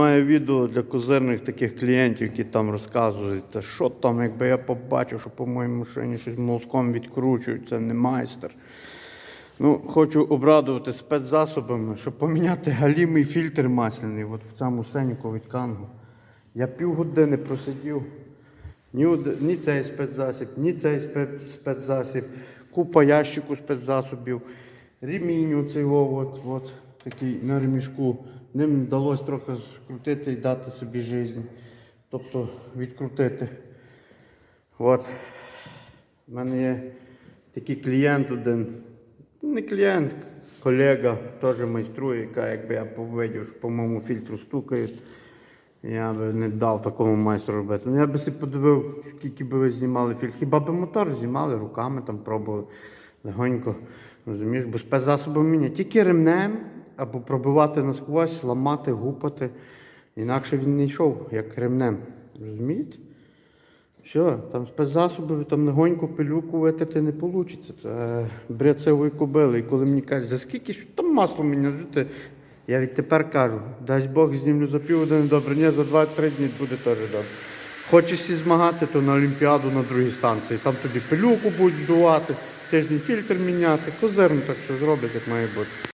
Маю відео для козирних таких клієнтів, які там розказують, що там, якби я побачив, що по моїй машині щось молотком відкручують, це не майстер. Ну, хочу обрадувати спецзасобами, щоб поміняти галімий фільтр масляний от в цьому сеніку від Кангу. Я півгодини просидів. Ні, ні цей спецзасіб, ні цей спецзасіб, купа ящику спецзасобів, ремінь оцей от, от, такий на ремішку. Ним вдалося трохи скрутити і дати собі життя. Тобто відкрутити. От. У мене є такий клієнт один. Не клієнт, колега теж майструє, яка якби я повидів, що по моєму фільтру стукають. Я би не дав такому майстру робити. Ну я би си подивив, скільки би ви знімали фільтр. Хіба би мотор знімали, руками там пробували легонько. Розумієш, бо спецзасоби мені тільки ремнем або пробивати насквозь, ламати, гупати. Інакше він не йшов, як ремнем. Розумієте? Все, там спецзасоби, там легонько пилюку витерти не вийде. Це бряцевої кобили. І коли мені кажуть, за скільки що там масло мені жити, я відтепер кажу, дасть Бог знімлю за півгодини добре, ні, за 2-3 дні буде теж добре. Хочеш сі змагати, то на Олімпіаду на другій станції. Там тобі пилюку будуть здувати, тиждень фільтр міняти, козирно так що зроблять, як має бути.